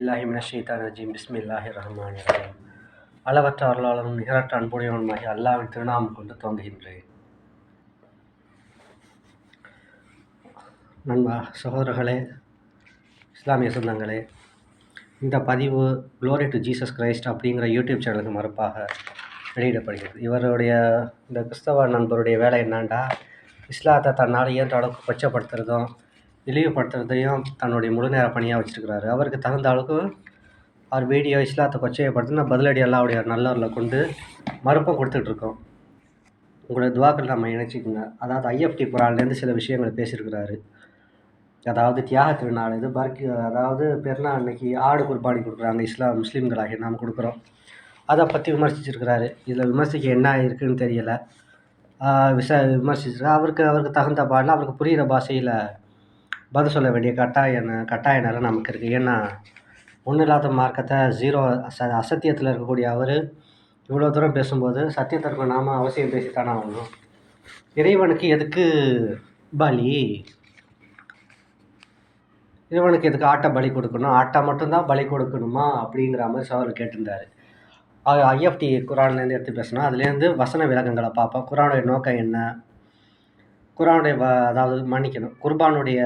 இல்லாஹி மினஷைத்தான் ரஜீம். பிஸ்மில்லாஹி ரஹ்மான் ரஹீம். அளவற்ற அருளாளரும் நிகரற்ற அன்புடையவனுமாகி அல்லாவின் திருநாமம் கொண்டு தோங்குகின்றேன் நண்பா சகோதரர்களே இஸ்லாமிய சொந்தங்களே இந்த பதிவு க்ளோரி டு ஜீசஸ் கிரைஸ்ட் அப்படிங்கிற யூடியூப் சேனலுக்கு மறுப்பாக வெளியிடப்படுகிறது. இவருடைய இந்த கிறிஸ்தவ நண்பருடைய வேலை என்னண்டா? இஸ்லாத்தை தன்னால் இயன்ற அளவுக்கு கொச்சப்படுத்துறதும் இழிவுபடுத்துறதையும் தன்னுடைய முழு நேர பணியாக வச்சுருக்கிறாரு. அவருக்கு தகுந்த அளவுக்கு அவர் வீடியோ இஸ்லாத்தை கொச்சையப்படுத்தி நான் பதிலடி அல்லாவுடைய நல்லவரில் கொண்டு மறுப்பும் கொடுத்துட்ருக்கோம் உங்களோட துவாக்கள் நம்ம இணைச்சிக்கோங்க. அதாவது ஐஎஃப்டி புறாலேருந்து சில விஷயங்களை பேசியிருக்கிறாரு. அதாவது தியாக திருநாள் இது பர்க் அதாவது பெருநாள் அன்னைக்கு ஆடு குர்பானி கொடுக்குறாங்க இஸ்லாம் முஸ்லீம்களாகி நாம் கொடுக்குறோம். அதை பற்றி விமர்சிச்சிருக்கிறாரு. இதில் விமர்சிக்க என்ன இருக்குதுன்னு தெரியலை. விச விமர்சிச்சிருக்காரு அவருக்கு அவருக்கு தகுந்த பாடல அவருக்கு புரிகிற பாஷையில் பதில் சொல்ல வேண்டிய கட்டாய கட்டாய நேரம் நமக்கு இருக்குது ஏன்னா ஒன்றும் இல்லாத மார்க்கத்தை ஜீரோ அச அசத்தியத்தில் இருக்கக்கூடிய அவர் இவ்வளோ தூரம் பேசும்போது சத்தியத்திற்கு நாம் அவசியம் பேசித்தானே ஆகணும் இறைவனுக்கு எதுக்கு பலி? இறைவனுக்கு எதுக்கு ஆட்டை பலி கொடுக்கணும்? ஆட்டை மட்டும்தான் பலி கொடுக்கணுமா? அப்படிங்கிற மாதிரி சவால் கேட்டிருந்தார். ஐஎஃப்டி குரான்லேருந்து எடுத்து பேசினா அதுலேருந்து வசன விலகங்களை பார்ப்போம். குரானுடைய நோக்கம் என்ன? குரானுடைய வ அதாவது மன்னிக்கணும். குர்பானுடைய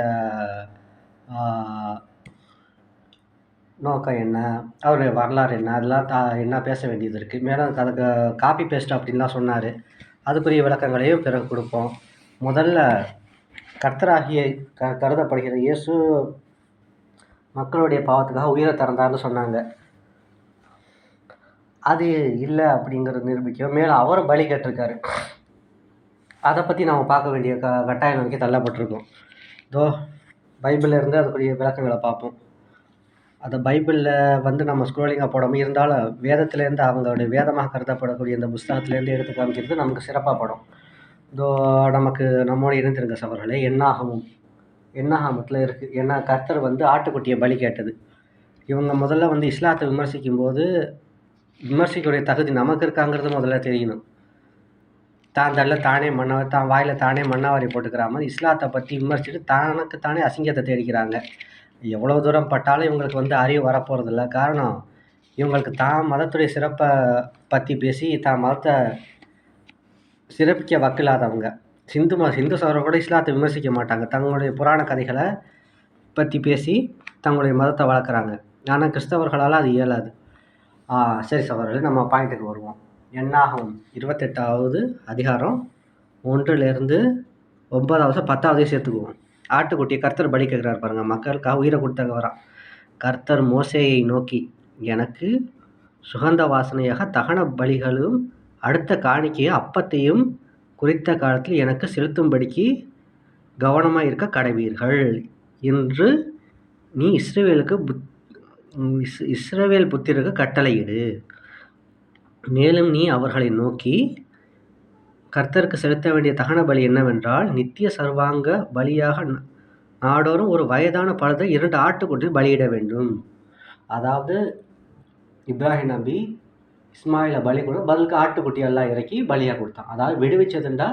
நோக்கம் என்ன? அவருடைய வரலாறு என்ன? அதெல்லாம் தா என்ன பேச வேண்டியது இருக்குது மேலும் அதுக்கு காப்பி பேஸ்ட் அப்படின்லாம் சொன்னார். அதுக்குரிய விளக்கங்களையும் பிறகு கொடுப்போம். முதல்ல கர்த்தராகிய க கருதப்படுகிற இயேசு மக்களுடைய பாவத்துக்காக உயிரை திறந்தார்னு சொன்னாங்க. அது இல்லை அப்படிங்கிறது நிரூபிக்க. மேலும் அவரும் பலி கேட்டிருக்காரு. அதை பற்றி நம்ம பார்க்க வேண்டிய க கட்டாயம் நிலைக்கு தள்ளப்பட்டிருக்கோம். இதோ பைபிளில் இருந்து அதுக்குரிய விளக்கங்களை பார்ப்போம். அந்த பைபிளில் வந்து நம்ம ஸ்க்ரோலிங்காக போடாமல் இருந்தாலும் வேதத்துலேருந்து அவங்களுடைய வேதமாக கருதப்படக்கூடிய இந்த புஸ்தகத்துலேருந்து எடுத்து காமிக்கிறது நமக்கு சிறப்பாக படும். இதோ நமக்கு நம்மோடு இணைந்திருங்க சவர்களே என்னாகமும் என்னாகமத்தில் இருக்குது ஏன்னா கர்த்தர் வந்து ஆட்டுக்குட்டியை பலி கேட்டது. இவங்க முதல்ல வந்து இஸ்லாத்தை விமர்சிக்கும் போது விமர்சிக்கக்கூடிய தகுதி நமக்கு இருக்காங்கிறது முதல்ல தெரியணும். தான் தள்ள தானே மண்ணா தான் வாயில் தானே மன்னாவாரி போட்டுக்கிற மாதிரி இஸ்லாத்தை பற்றி விமர்சிச்சுட்டு தனக்கு தானே அசிங்கத்தை தேடிக்கிறாங்க. எவ்வளோ தூரம் பட்டாலும் இவங்களுக்கு வந்து அறிவு வரப்போகிறதில்ல காரணம் இவங்களுக்கு தான் மதத்துடைய சிறப்பை பற்றி பேசி தான் மதத்தை சிறப்பிக்க வக்கில்லாதவங்க. சிந்து ம சிந்து சவரை கூட இஸ்லாத்தை விமர்சிக்க மாட்டாங்க. தங்களுடைய புராண கதைகளை பற்றி பேசி தங்களுடைய மதத்தை வளர்க்குறாங்க. ஆனால் கிறிஸ்தவர்களால் அது இயலாது. சரி சவர்கள் நம்ம பாயிண்ட்டுக்கு வருவோம். எண்ணாகும் இருபத்தெட்டாவது அதிகாரம் ஒன்றுலேருந்து ஒன்பதாவது பத்தாவது சேர்த்துக்குவோம். ஆட்டுக்குட்டியை கர்த்தர் பலி கேட்குறாரு பாருங்கள் மக்களுக்காக உயிரை கொடுத்தாங்க வரான் கர்த்தர் மோசையை நோக்கி எனக்கு சுகந்த வாசனையாக தகன பலிகளும் அடுத்த காணிக்கையும் அப்பத்தையும் குறித்த காலத்தில் எனக்கு செலுத்தும்படிக்கு கவனமாக இருக்க கடைவீர்கள். என்று நீ இஸ்ரேவேலுக்கு புத் இஸ்ரேவேல் புத்திருக்கு கட்டளையிடு. மேலும் நீ அவர்களை நோக்கி கர்த்தருக்கு செலுத்த வேண்டிய தகன பலி என்னவென்றால் நித்திய சர்வாங்க பலியாக நாடோறும் ஒரு வயதான பழத்தை இரண்டு ஆட்டுக்குட்டி பலியிட வேண்டும். அதாவது இப்ராஹிம் நபி இஸ்மாயிலை பலி கொடு பதிலுக்கு ஆட்டுக்குட்டி எல்லாம் இறக்கி பலியாக கொடுத்தான். அதாவது விடுவிச்சதுண்டா?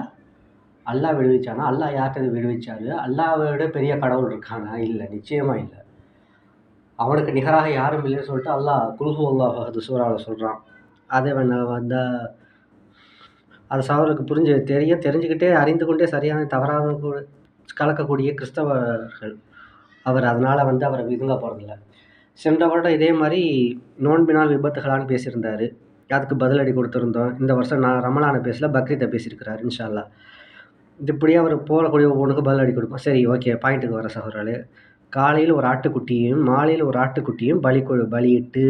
அல்லா விடுவிச்சானா? அல்லா யார்கிட்ட விடுவிச்சாரு? அல்லாவோட பெரிய கடவுள் இருக்கானா? இல்லை நிச்சயமாக இல்லை. அவனுக்கு நிகராக யாரும் இல்லைன்னு சொல்லிட்டு அல்லாஹ் குல்ஹு அல்லாஹ் அது சூறாவில் சொல்கிறான் அதை வந்து அது சவருக்கு புரிஞ்சு தெரிய தெரிஞ்சுக்கிட்டே அறிந்து கொண்டே சரியான தவறான கலக்கக்கூடிய கிறிஸ்தவர்கள் அவர். அதனால் வந்து அவரை விதுங்க போகிறதில்ல சென்ற வருடம் இதே மாதிரி நோன்பினால் விபத்துகளான்னு பேசியிருந்தார். அதுக்கு பதிலடி கொடுத்துருந்தோம். இந்த வருஷம் நான் ரமலான பேசல பக்ரீத்தை பேசியிருக்கிறார் இன்ஷால்லா இது இப்படியே அவர் போகக்கூடிய ஒவ்வொன்றுக்கு பதிலடி கொடுப்போம். சரி ஓகே பாயிண்ட்டுக்கு வர சகோதரர்களே. காலையில் ஒரு ஆட்டுக்குட்டியும் மாலையில் ஒரு ஆட்டுக்குட்டியும் பலி பலியிட்டு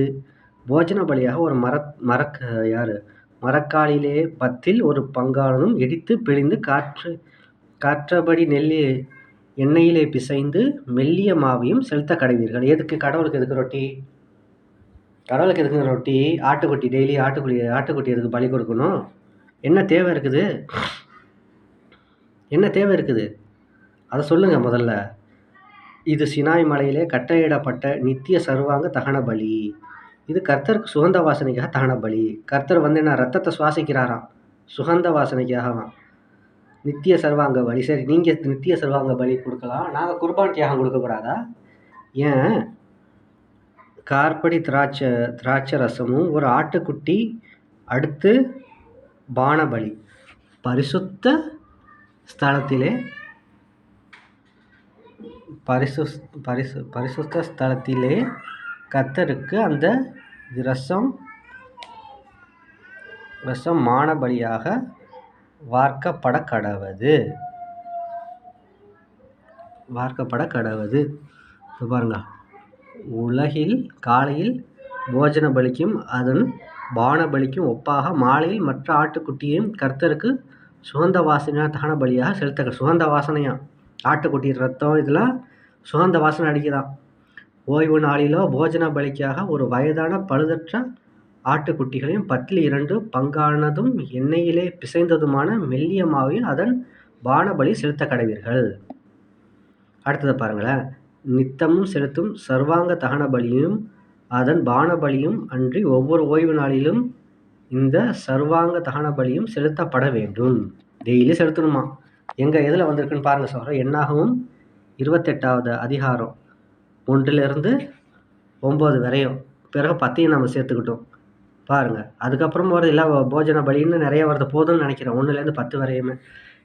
போஜன பலியாக ஒரு மர மரக் யார்? மரக்காலிலே பத்தில் ஒரு பங்காளனும் இடித்து பிழிந்து காற்று காற்றபடி நெல்லி எண்ணெயிலே பிசைந்து மெல்லிய மாவையும் செலுத்த கடைவீர்கள். எதுக்கு? கடவுளுக்கு எதுக்கு ரொட்டி? கடவுளுக்கு எதுக்கு ரொட்டி? ஆட்டுக்குட்டி டெய்லி ஆட்டுக்குட்டி ஆட்டுக்குட்டி எதுக்கு பலி கொடுக்கணும்? என்ன தேவை இருக்குது? என்ன தேவை இருக்குது? அதை சொல்லுங்கள் முதல்ல. இது சினாய் மலையிலே கட்டையிடப்பட்ட நித்திய சர்வாங்க தகன பலி. இது கர்த்தருக்கு சுகந்த வாசனைக்காக தான பலி. கர்த்தர் வந்து என்ன ரத்தத்தை சுவாசிக்கிறாராம். சுகந்த வாசனைக்காகவாம். நித்திய சர்வாங்க பலி. சரி நீங்கள் நித்திய சர்வாங்க பலி கொடுக்கலாம். நாங்கள் குர்பான் தியாகம் கொடுக்கக்கூடாதா ஏன்? கார்படி திராட்சை திராட்சை ரசமும் ஒரு ஆட்டுக்குட்டி அடுத்து பானபலி பரிசுத்த ஸ்தலத்திலே பரிசு பரிசு பரிசுத்த ஸ்தலத்திலே கத்தருக்கு அந்த இது ரசம் ரசம் மானபலியாக வார்க்கப்பட கடவது வார்க்கப்பட கடவது பாருங்க. உலகில் காலையில் போஜன பலிக்கும் அதன் பான பலிக்கும் ஒப்பாக மாலையில் மற்ற ஆட்டுக்குட்டியையும் கர்த்தருக்கு சுகந்த வாசனையாக தகன பலியாக செலுத்த சுகந்த வாசனையாக ஆட்டுக்குட்டி ரத்தம் இதெல்லாம் சுகந்த வாசனை அடிக்குதான். ஓய்வு நாளிலோ போஜன பலிக்காக ஒரு வயதான பழுதற்ற ஆட்டுக்குட்டிகளையும் பத்தில் இரண்டு பங்கானதும் எண்ணெயிலே பிசைந்ததுமான மெல்லிய மாவையும் அதன் பானபலி செலுத்த கடவீர்கள். அடுத்தது பாருங்களேன். நித்தமும் செலுத்தும் சர்வாங்க தகன பலியும் அதன் பானபலியும் அன்றி ஒவ்வொரு ஓய்வு நாளிலும் இந்த சர்வாங்க தகன பலியும் செலுத்தப்பட வேண்டும். டெய்லி செலுத்தணுமா? எங்கே எதில் வந்திருக்குன்னு பாருங்கள் சொல்கிறேன் என்னாகவும்? இருபத்தெட்டாவது அதிகாரம். ஒன்றிலிருந்து ஒம்பது வரையும். பிறகு பத்தையும் நம்ம சேர்த்துக்கிட்டோம். பாருங்கள் அதுக்கப்புறம் வருது இல்லை போஜன பலின்னு நிறைய வருது. போதும்னு நினைக்கிறேன். ஒன்றுலேருந்து பத்து வரையுமே.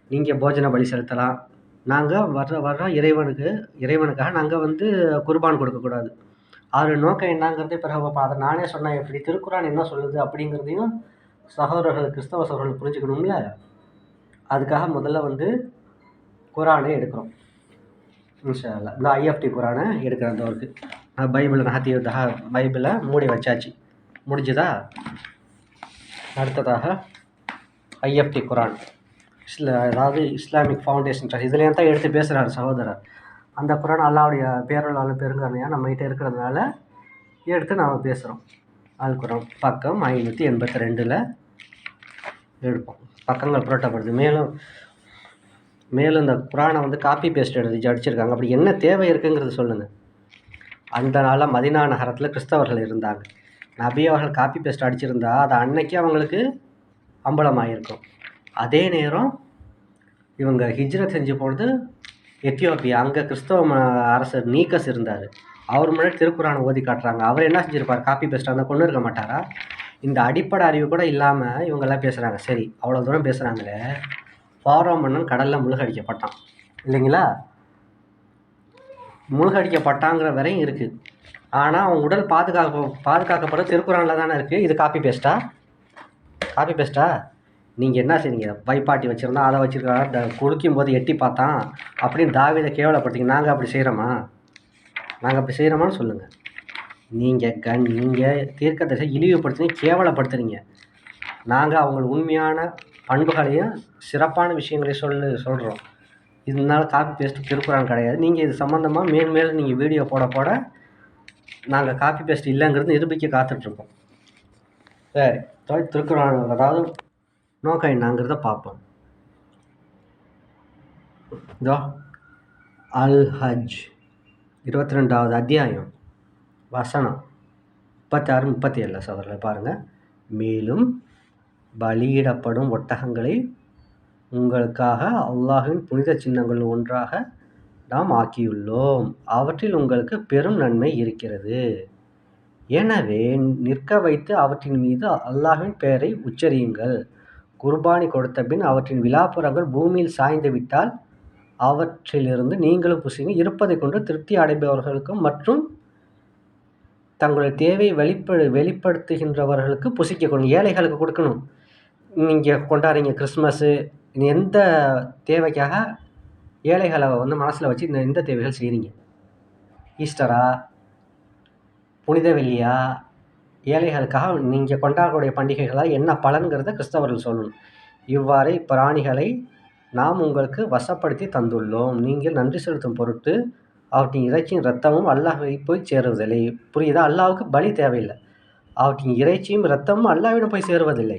நீங்கள் போஜன பலி செலுத்தலாம். நாங்கள் வர்ற வர்ற இறைவனுக்கு இறைவனுக்காக நாங்கள் வந்து குர்பான் கொடுக்கக்கூடாது. அவர் நோக்கம் என்னங்கிறது பிறகு அதை நானே சொன்னேன். எப்படி திருக்குறான் என்ன சொல்லுது அப்படிங்கிறதையும் சகோதரர்கள் கிறிஸ்தவ சகோதரர்கள் புரிஞ்சுக்கணும்ல? அதுக்காக முதல்ல வந்து குரானே எடுக்கிறோம். இன்ஷா இந்த ஐஎஃப்டி குரானை எடுக்கிற அந்த ஒர்க்கு நான் பைபிளை நகர்த்தி பைபிளை மூடி வச்சாச்சு. முடிஞ்சுதா? அடுத்ததாக ஐஎஃப்டி குரான். இஸ்ல அதாவது இஸ்லாமிக் ஃபவுண்டேஷன் ட்ரஸ்ட் இதுலேயும் தான் எடுத்து பேசுகிறார் சகோதரர்? அந்த குரான் அல்லாவுடைய பேரலான பெருங்கருணையாக நம்மகிட்ட இருக்கிறதுனால எடுத்து நாம் பேசுகிறோம் அல் குரான் பக்கம் ஐநூற்றி எண்பத்தி ரெண்டில் எடுப்போம். பக்கங்கள் புரட்டப்படுது. மேலும் மேலும் இந்த குரானை வந்து காப்பி பேஸ்ட் எடுத்து அடிச்சிருக்காங்க. அப்படி என்ன தேவை இருக்குங்கிறது சொல்லுங்கள் அந்த நாளில் மதினா நகரத்தில் கிறிஸ்தவர்கள் இருந்தாங்க. நபி அவர்கள் காப்பி பேஸ்ட் அடிச்சிருந்தா அது அன்னைக்கு அவங்களுக்கு அம்பலமாயிருக்கும். அதே நேரம் இவங்க ஹிஜ்ரத் செஞ்சு போனது எத்தியோப்பியா. அங்கே கிறிஸ்தவ அரசர் நீக்கஸ் இருந்தார். அவர் முன்னாடி திருக்குறானை ஓதி காட்டுறாங்க. அவர் என்ன செஞ்சுருப்பார்? காப்பி பேஸ்ட் அந்த கொண்டு இருக்க மாட்டாரா? இந்த அடிப்படை அறிவு கூட இல்லாமல் இவங்கெல்லாம் பேசுகிறாங்க சரி அவ்வளோ தூரம் பேசுகிறாங்களே ஃபாரோ மன்னன் கடலில் முழுகடிக்கப்பட்டான். இல்லைங்களா? முழுகடிக்கப்பட்டாங்கிற வரையும் இருக்குது ஆனால் அவன் உடல் பாதுகாக்க பாதுகாக்கப்பட திருக்குறளில் தானே இருக்குது இது காப்பி பேஸ்ட்டா காப்பி பேஸ்ட்டா நீங்கள் என்ன செய்றீங்க? வைப்பாட்டி வச்சுருந்தா அதை வச்சுருக்கா இந்த குளிக்கும் போது எட்டி பார்த்தான். அப்படின்னு தாவிதை கேவலப்படுத்திங்க நாங்கள் அப்படி செய்கிறோமா நாங்கள் அப்படி செய்கிறோமான்னு சொல்லுங்கள் நீங்கள் கண் நீங்கள் தீர்க்க தரிசை இழிவுபடுத்துறீங்க கேவலப்படுத்துறீங்க. நாங்கள் அவங்க உண்மையான பண்புகளையும் சிறப்பான விஷயங்களையும் சொல்லு சொல்கிறோம் இதனால காப்பி பேஸ்ட்டு திருக்குறான் கிடையாது. நீங்கள் இது சம்மந்தமாக மேல் மேலும் நீங்கள் வீடியோ போட போட நாங்கள் காப்பி பேஸ்ட் இல்லைங்கிறது நிரூபிக்க காத்துட்ருக்கோம். சரி தொலை திருக்குறான் அதாவது நோக்கம் என்னங்கிறத பார்ப்போம். இதோ அல் ஹஜ் இருபத்தி ரெண்டாவது அத்தியாயம் வசனம் முப்பத்தாறு முப்பத்தி ஏழில் சோதரில் பாருங்கள் மேலும் பலியிடப்படும் ஒட்டகங்களை உங்களுக்காக அல்லாஹின் புனித சின்னங்கள் ஒன்றாக நாம் ஆக்கியுள்ளோம். அவற்றில் உங்களுக்கு பெரும் நன்மை இருக்கிறது. எனவே நிற்க வைத்து அவற்றின் மீது அல்லாஹின் பெயரை உச்சரியுங்கள். குர்பானி கொடுத்த பின் அவற்றின் விழாப்புறங்கள் பூமியில் சாய்ந்து விட்டால் அவற்றிலிருந்து நீங்களும் புசிங்க இருப்பதை கொண்டு திருப்தி அடைபவர்களுக்கும் மற்றும் தங்களுடைய தேவையை வெளிப்படு வெளிப்படுத்துகின்றவர்களுக்கு புசிக்க கொடுங்க ஏழைகளுக்கு கொடுக்கணும். நீங்கள் கொண்டாடுறீங்க கிறிஸ்மஸ்ஸு எந்த தேவைக்காக ஏழைகளை வந்து மனசில் வச்சு இந்த எந்த தேவைகள் செய்கிறீங்க ஈஸ்டரா புனித வெள்ளியா ஏழைகளுக்காக நீங்கள் கொண்டாடக்கூடிய பண்டிகைகளாக என்ன பலன்கிறத கிறிஸ்தவர்கள் சொல்லணும். இவ்வாறு பிராணிகளை நாம் உங்களுக்கு வசப்படுத்தி தந்துள்ளோம். நீங்கள் நன்றி செலுத்தும் பொருட்டு அவற்றின் இறைச்சியும் ரத்தமும் அல்லாஹை போய் சேருவதில்லை. புரியுதா? அல்லாவுக்கு பலி தேவையில்லை. அவற்றின் இறைச்சியும் ரத்தமும் அல்லாவிடம் போய் சேருவதில்லை.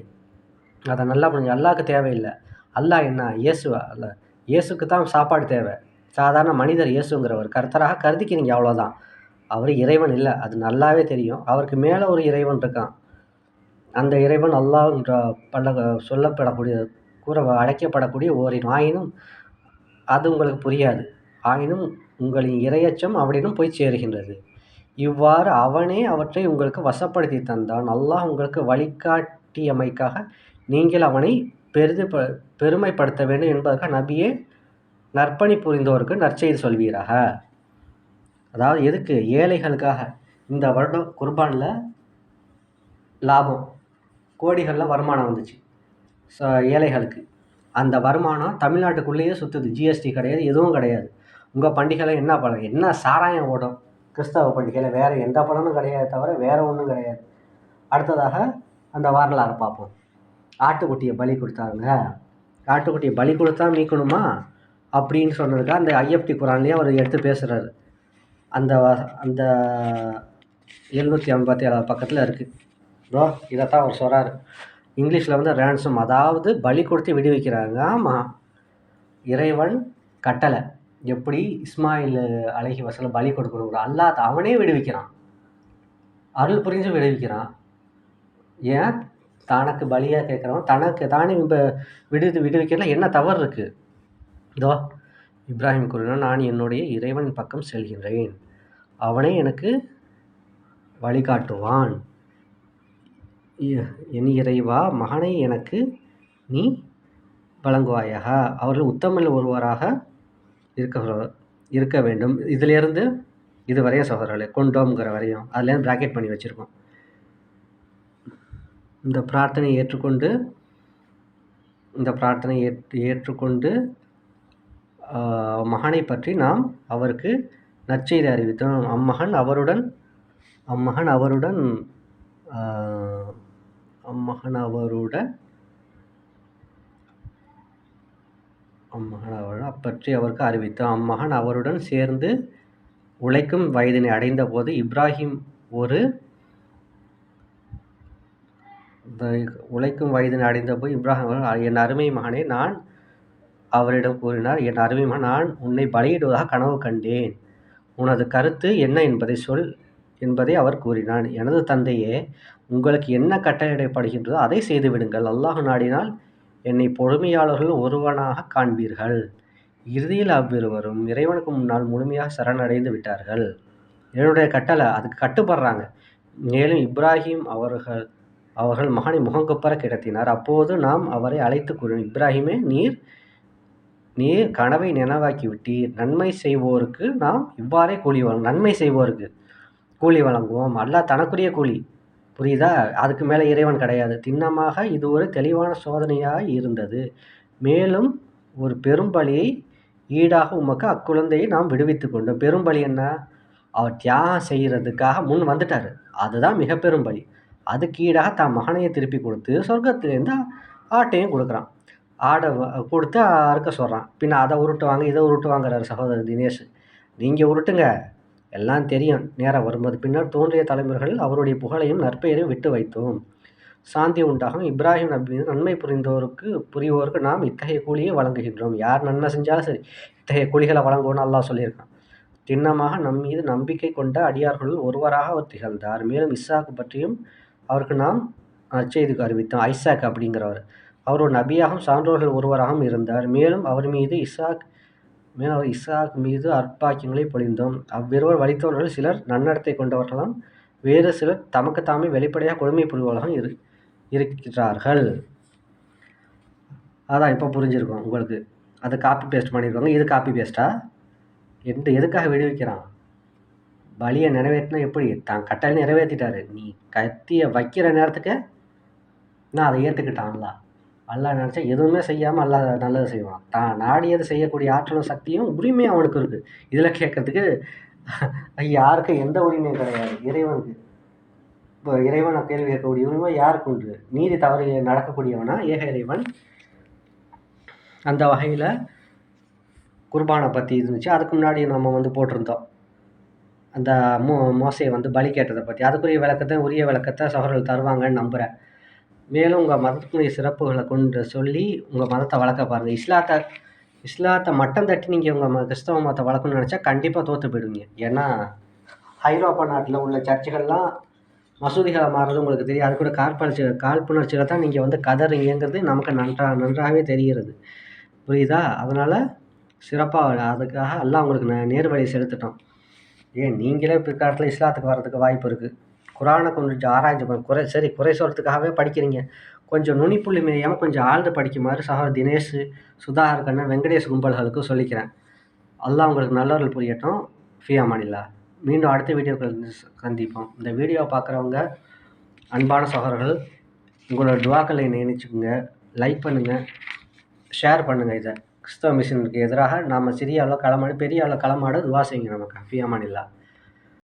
அதை நல்லா புரிஞ்சு அல்லாவுக்கு தேவையில்லை. அல்லாஹ் என்ன? இயேசுவா? அல்ல. இயேசுக்கு தான் சாப்பாடு தேவை. சாதாரண மனிதர் இயேசுங்கிறவர். கர்த்தராக கருதிக்கிறீங்க அவ்வளோதான் அவர் இறைவன் இல்லை. அது நல்லாவே தெரியும். அவருக்கு மேலே ஒரு இறைவன் இருக்கான். அந்த இறைவன் அல்லாஹ்ன்ற பல சொல்லப்படக்கூடிய கூற அழைக்கப்படக்கூடிய ஓரின் ஆயினும் அது உங்களுக்கு புரியாது. ஆயினும் உங்களின் இரையச்சம் அவனிடம் போய் சேருகின்றது. இவ்வாறு அவனே அவற்றை உங்களுக்கு வசப்படுத்தி தந்தான். அல்லாஹ் உங்களுக்கு வழிகாட்டியமைக்காக நீங்கள் அவனை பெரிது ப பெருமைப்படுத்த வேண்டும் என்பதற்காக நபியே நற்பணி புரிந்தோருக்கு நற்செய்தி சொல்வீராக. அதாவது எதுக்கு? ஏழைகளுக்காக. இந்த வருடம் குர்பானில் லாபம். கோடிகளில் வருமானம் வந்துச்சு. ஸோ ஏழைகளுக்கு. அந்த வருமானம் தமிழ்நாட்டுக்குள்ளேயே சுற்றுது ஜிஎஸ்டி கிடையாது எதுவும் கிடையாது. உங்கள் பண்டிகையில் என்ன பழம் என்ன சாராயம் ஓடும்? கிறிஸ்தவ பண்டிகையில் வேறு எந்த படமும் கிடையாது தவிர வேறு ஒன்றும் கிடையாது. அடுத்ததாக அந்த வரலாறு பார்ப்போம். ஆட்டுக்குட்டியை பலி கொடுத்தாங்க ஆட்டுக்குட்டியை பலி கொடுத்தா மீட்கணுமா? அப்படின்னு சொன்னதுக்காக அந்த ஐஎஃப்டி குரான்லேயே அவர் எடுத்து பேசுகிறாரு அந்த அந்த எழுநூற்றி ஐம்பத்தி ஏழாவது பக்கத்தில் இருக்குது ப்ரோ இதைத்தான் அவர் சொல்கிறார் இங்கிலீஷில் வந்து ரேன்சம் அதாவது பலி கொடுத்து விடுவிக்கிறாங்க. ஆமாம் இறைவன் கட்டளை. எப்படி இஸ்மாயில் அழகி வசல பலி கொடுக்கணும் அல்லாத அவனே விடுவிக்கிறான். அருள் புரிஞ்சு விடுவிக்கிறான். ஏன்? தனக்கு பலியாக கேட்குறவன் தனக்கு தானே இப்போ விடுது விடுவிக்கல என்ன தவறு இருக்குது இதோ இப்ராஹிம் கூறினான் நான் என்னுடைய இறைவன் பக்கம் செல்கின்றேன். அவனே எனக்கு வழிகாட்டுவான். என் இறைவா மகனை எனக்கு நீ வழங்குவாயாக. அவர்கள் உத்தமில் ஒருவராக இருக்க இருக்க வேண்டும். இதிலிருந்து இது வரையும் சகோதரர்களே கொண்டோம்ங்கிற வரையும் அதுலேருந்து ப்ராக்கெட் பண்ணி வச்சுருக்கோம். இந்த பிரார்த்தனையை ஏற்றுக்கொண்டு இந்த பிரார்த்தனை ஏற்று ஏற்றுக்கொண்டு மகனை பற்றி நாம் அவருக்கு நற்செய்தி அறிவித்தோம். அம்மகன் அவருடன் அம்மகன் அவருடன் அம்மகன் அவருடன் அம்மகன் அவருடன் அப்பற்றி அவருக்கு அறிவித்தோம். அம்மகன் அவருடன் சேர்ந்து உழைக்கும் வயதினை அடைந்தபோது இப்ராஹிம் ஒரு உழைக்கும் வயதினை அடைந்தபோது இப்ராஹிம் என் அருமை மகனே நான் அவரிடம் கூறினார் என் அருமை மகன் நான் உன்னை பலியிடுவதாக கனவு கண்டேன். உனது கருத்து என்ன என்பதை சொல் என்பதை அவர் கூறினான் எனது தந்தையே உங்களுக்கு என்ன கட்டளையிடப்படுகின்றதோ அதை செய்துவிடுங்கள் அல்லாஹ் நாடினால் என்னை பொறுமையாளர்கள் ஒருவனாக காண்பீர்கள். இறுதியில் அவ்விருவரும் இறைவனுக்கு முன்னால் முழுமையாக சரணடைந்து விட்டார்கள். என்னுடைய கட்டளை அதுக்கு கட்டுப்படுறாங்க. மேலும் இப்ராஹிம் அவர்கள் அவர்கள் மகனை முகங்குப்பர கிடத்தினார் அப்போது நாம் அவரை அழைத்து கூறினோம் இப்ராஹிமே நீர் நீர் கனவை நினைவாக்கி விட்டீர். நன்மை செய்வோருக்கு நாம் இவ்வாறே கூலி வழங்கும் நன்மை செய்வோருக்கு கூலி வழங்குவோம். அல்லாஹ் தனக்குரிய கூலி. புரியுதா? அதுக்கு மேலே இறைவன் கிடையாது. திண்ணமாக இது ஒரு தெளிவான சோதனையாக இருந்தது. மேலும் ஒரு பெரும்பலியை ஈடாக உமக்கு அக்குழந்தையை நாம் விடுவித்து கொண்டோம். பெரும்பலி என்ன? அவர் தியாகம் செய்கிறதுக்காக முன் வந்துட்டார். அதுதான் மிக பெரும்பலி. அதுக்கு ஈடாக தான் மகனையை திருப்பி கொடுத்து சொர்க்கத்துலேருந்து ஆட்டையும் கொடுக்குறான். ஆடை கொடுத்து அறுக்க சொல்கிறான் பின்ன அதை உருட்டுவாங்க இதை உருட்டுவாங்கிறார் சகோதரர் தினேஷ். நீங்கள் உருட்டுங்க. எல்லாம் தெரியும். நேரம் வரும்போது பின்னர் தோன்றிய தலைமுறைகள் அவருடைய புகழையும் நற்பெயரையும் விட்டு வைத்தோம். சாந்தி உண்டாகும். இப்ராஹிம் நபி நன்மை புரிந்தோருக்கு புரிவோருக்கு நாம் இத்தகைய கூலியை வழங்குகின்றோம். யார் நன்மை செஞ்சாலும் சரி இத்தகைய கூலிகளை வழங்குவோம்னு அல்லாஹ் சொல்லியிருக்கான். திண்ணமாக நம் மீது நம்பிக்கை கொண்ட அடியார்களுள் ஒருவராக அவர் திகழ்ந்தார். மேலும் இஸ்ஸாக்கு பற்றியும் அவருக்கு நாம் நற்செய்திக்கு அறிவித்தோம் ஐசாக் அப்படிங்கிறவர். அவர் ஒரு நபியாகவும் சான்றோர்கள் ஒருவராகவும் இருந்தார். மேலும் அவர் மீது இசாக் மேலும் அவர் இசாக் மீது அற்பாக்கியங்களை பொழிந்தோம். அவ்விருவர் வழித்தோன்றல் சிலர் நன்னடத்தை கொண்டவர்களும். வேறு சிலர் தமக்கு தாமே வெளிப்படையாக கொடுமை புரிவர்களும் இரு இருக்கிறார்கள் அதான் இப்போ புரிஞ்சிருக்கும் உங்களுக்கு. அதை காப்பி பேஸ்ட் பண்ணியிருக்காங்க இது காப்பி பேஸ்ட்டா எந்த எதுக்காக விடுவிக்கிறான்? பலியை நிறைவேற்றினா எப்படி? தான் கட்டளை நிறைவேற்றிட்டாரு. நீ கத்தியை வைக்கிற நேரத்துக்கு நான் அதை ஏற்றுக்கிட்டான்ல அல்லா. நினச்சா எதுவுமே செய்யாமல் அல்லா நல்லது செய்வான். தான் நாடியது செய்யக்கூடிய ஆற்றலும் சக்தியும் உரிமையும் அவனுக்கு இருக்குது இதில் கேட்கறதுக்கு யாருக்கும் எந்த உரிமையும் கிடையாது. இறைவனுக்கு. இப்போ இறைவனை கேள்வி கேட்கக்கூடிய உரிமை யாருக்கு உண்டு? நீதி தவறு நடக்கக்கூடியவனா? ஏக இறைவன். அந்த வகையில் குர்பானை பற்றி இருந்துச்சு. அதுக்கு முன்னாடி நம்ம வந்து போட்டிருந்தோம். அந்த மோ மோசையை வந்து பலி கேட்டதை பற்றி அதுக்குரிய விளக்கத்தை உரிய விளக்கத்தை சகோதரர்கள் தருவாங்கன்னு நம்புகிறேன் மேலும் உங்கள் மதத்துக்குரிய சிறப்புகளை கொண்டு சொல்லி உங்கள் மதத்தை வளர்க்க பாருங்கள் இஸ்லாத்தை இஸ்லாத்தை மட்டம் தட்டி நீங்கள் உங்கள் ம கிறிஸ்தவ மதத்தை வளர்க்கணும்னு நினச்சா கண்டிப்பாக தோற்று போயிடுவீங்க. ஏன்னா ஐரோப்பா நாட்டில் உள்ள சர்ச்சுகள்லாம் மசூதிகளை மாறுறது உங்களுக்கு தெரியும். அது கூட காழ்ப்புணர்ச்சி காழ்ப்புணர்ச்சியில் தான் நீங்கள் வந்து கதறீங்கிறது நமக்கு நன்றாக நன்றாகவே தெரிகிறது. புரியுதா? அதனால் சிறப்பாக அதுக்காக எல்லாம் உங்களுக்கு ந நேர் செலுத்திட்டோம். ஏன் நீங்களே பிற்காலத்தில் இஸ்லாத்துக்கு வர்றதுக்கு வாய்ப்பு இருக்குது குரானை கொஞ்சம் ஆராய்ச்சி பண்ண குறை சரி குறை சொல்கிறதுக்காகவே படிக்கிறீங்க. கொஞ்சம் நுனிப்புள்ளி மீறியாமல் கொஞ்சம் ஆழ்ந்து படிக்குமாறு சகோ தினேஷ் சுதாகர் கண்ணன் வெங்கடேஷ் கும்பல்களுக்கு சொல்லிக்கிறேன். அல்லாஹ் உங்களுக்கு நல்லவர்கள் புரியட்டும். ஃபியா மாநிலா மீண்டும் அடுத்த வீடியோக்கள் சந்திப்போம். இந்த வீடியோவை பார்க்குறவங்க அன்பான சகோதரர்கள் உங்களோட துவாக்களை நினைச்சுக்கோங்க. லைக் பண்ணுங்கள் ஷேர் பண்ணுங்கள் இதை. கிறிஸ்தவ மிஷினுக்கு எதிராக நாம் சிறிய அளவில் களமாடி பெரிய அளவில் களமாட துவா செய்யுங்க நமக்கு. ஃபியா மாநிலா